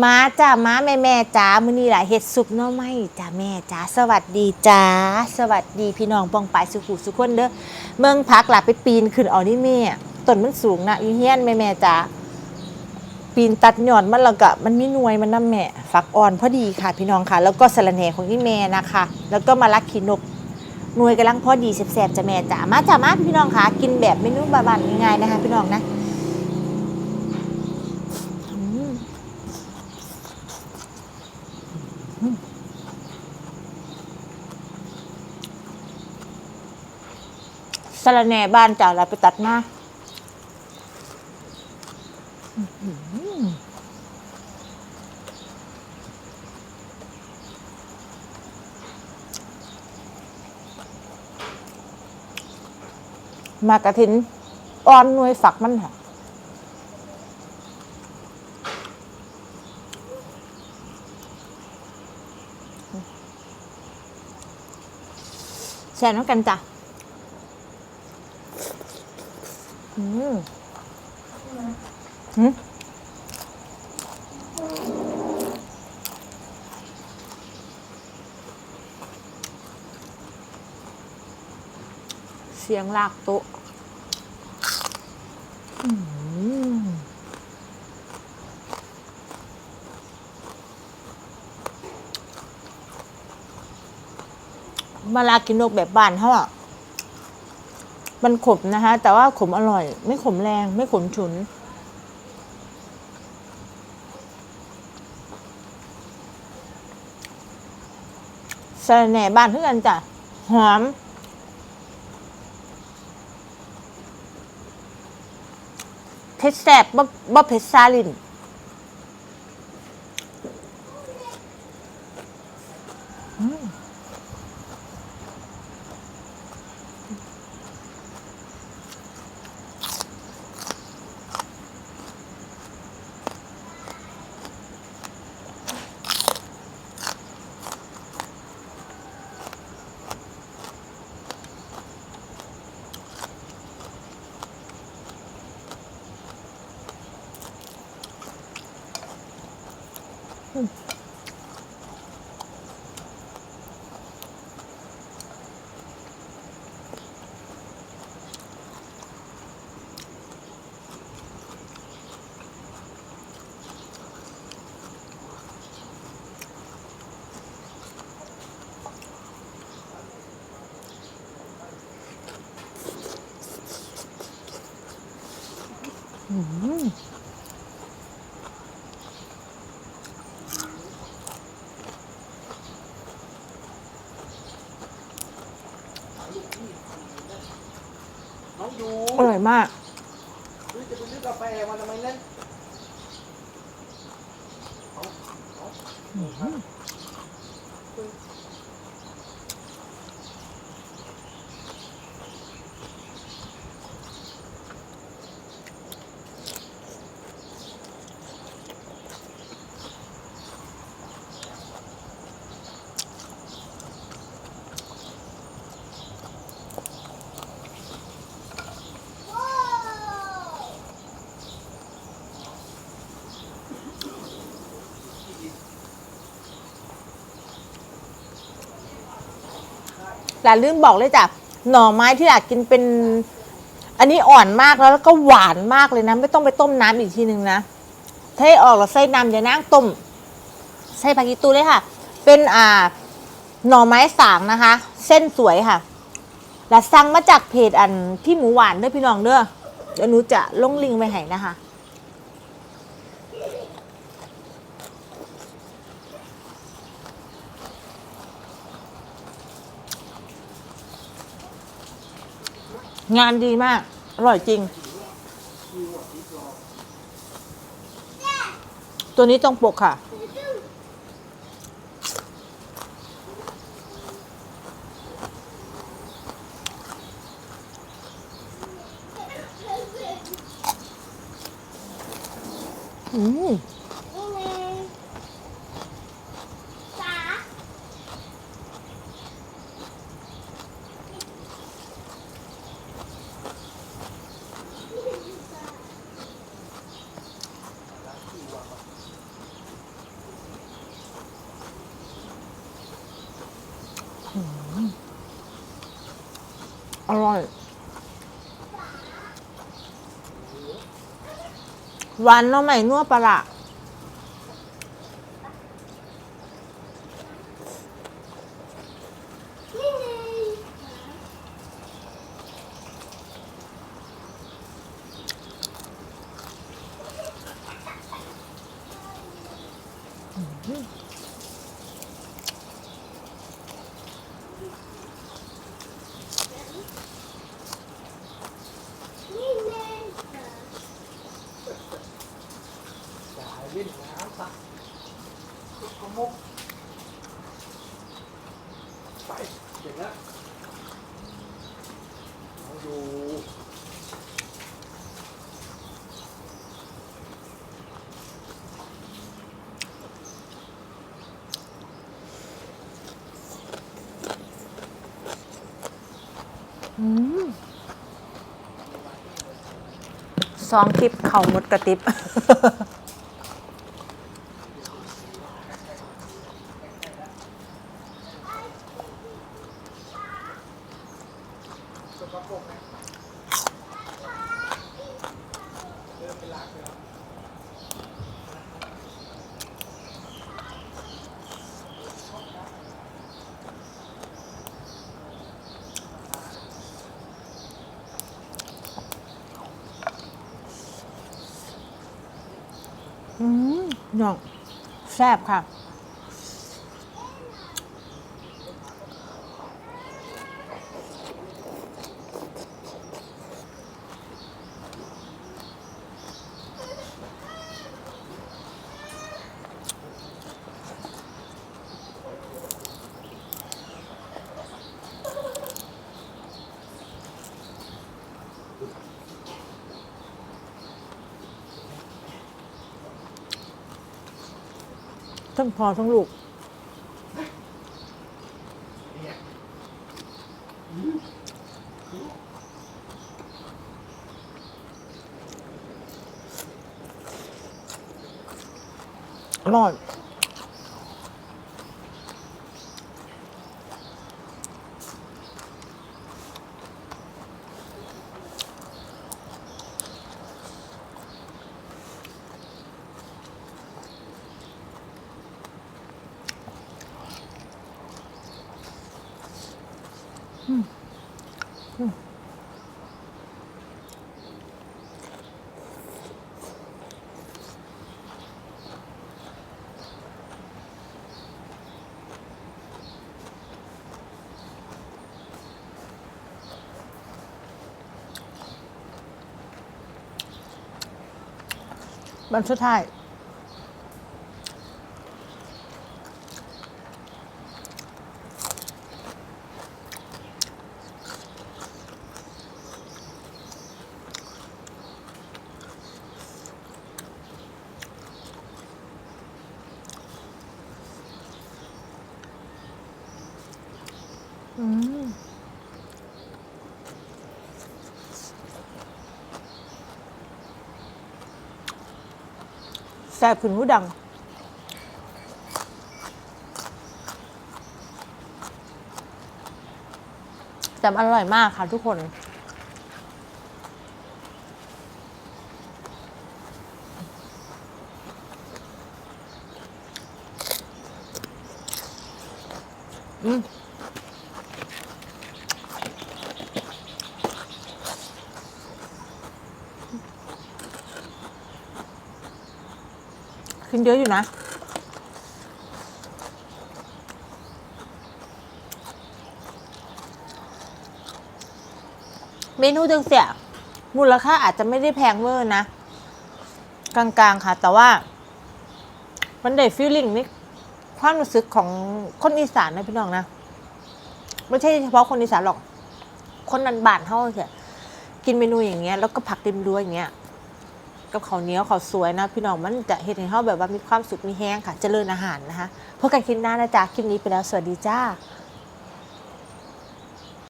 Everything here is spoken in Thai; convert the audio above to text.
มาจ้ามาแม่แม่จ้ามื้อนี้หลายเฮ็ดซุปหน่อไม้จ้าแม่จ้าสวัสดีจ้าสวัสดีพี่น้องปองปายสุขุสุขคนเด้อเมืองพักหล่ะไปปีนขึ้นเอานี่แม่ต้นมันสูงนะอีเฮียนแม่แม่จ้าปีนตัดหย่อนมันแล้วก็มันมีหน่วยมันนํแม่ฝักอ่อนพอดีค่ะพี่น้องค่ะ แล้วก็สะระแหน่ของอีแม่นะคะ แล้วก็มาลักขีนกหน่วยกำลังพอดีแซ่บๆจ้าแม่จ้ามาจ้ามาพี่น้องค่ะ กินแบบเมนูบ้านๆง่ายๆนะคะ พี่น้องนะ สะระแหน่บ้านจ่าเราไปตัดมาหมากระถินอ่อนหน่วยฝักมันค่ะแช่น้ำกันจ้ะ อืมหืมเสียงลากโต๊ะมมาลากินนกแบบบ้านเขาอะ มันขมนะคะ แต่ว่าขมอร่อย ไม่ขมแรง ไม่ขมฉุน สะแหน่บ้านเพื่อนจ้ะ หอม เผ็ดแสบบ่บ่เผ็ดซาลิน น้ องยูอร่อยมากเฮ้ยจะไปซื้อกาแฟมาทำไมเนี่ย หลานลืมบอกเลยจ้ะหน่อไม้ที่อยากกินเป็น อันนี้อ่อนมากแล้วแล้วก็หวานมากเลยนะ ไม่ต้องไปต้มน้ำอีกทีหนึ่งนะเทออกแล้วใส่น้ำอย่านั่งต้มใส่ผักกีตูเลยค่ะ เป็นอ่าหน่อไม้สางนะคะ เส้นสวยค่ะแล้วสั่งมาจากเพจอันพี่หมูหวานเด้อพี่น้องเด้อเดี๋ยวหนูจะลงลิงก์ไว้ให้นะคะ งานดีมาก อร่อยจริง ตัวนี้ต้องปกค่ะอืม อร่อย หวานเนาะใหม่นัวปลาร้าจ่ายลิ้นน้ำสักกระมุกไปเด็กแล้วเอาอยู่ ซองคลิปเข่าหมดกระติบ อืม น้องแซ่บค่ะ ทั้งพอทั้งลูกอร่อย วันสุดท้าย ซ่บขึ้นหูดัง แต่อร่อยมากค่ะทุกคนอืม เยอะอยู่นะ เมนูจังเสียมูลค่าอาจจะไม่ได้แพงเวอร์นะ กลางๆค่ะ แต่ว่า มันได้ฟีลลิ่งนี่ความรู้สึกของคนอีสานนะพี่น้องนะไม่ใช่เฉพาะคนอีสานหรอก คนนันบานเท่าเถอะกินเมนูอย่างเงี้ย แล้วก็ผักเต็มด้วยอย่างเงี้ย กับข้าวเหนียวข้าวสวยนะพี่น้องมันจะเห็นให้เขาแบบว่ามีความสุขมีแห้งค่ะเจริญอาหารนะคะพบกันคลิปหน้านะจ๊ะคลิปนี้ไปแล้วสวัสดีจ้า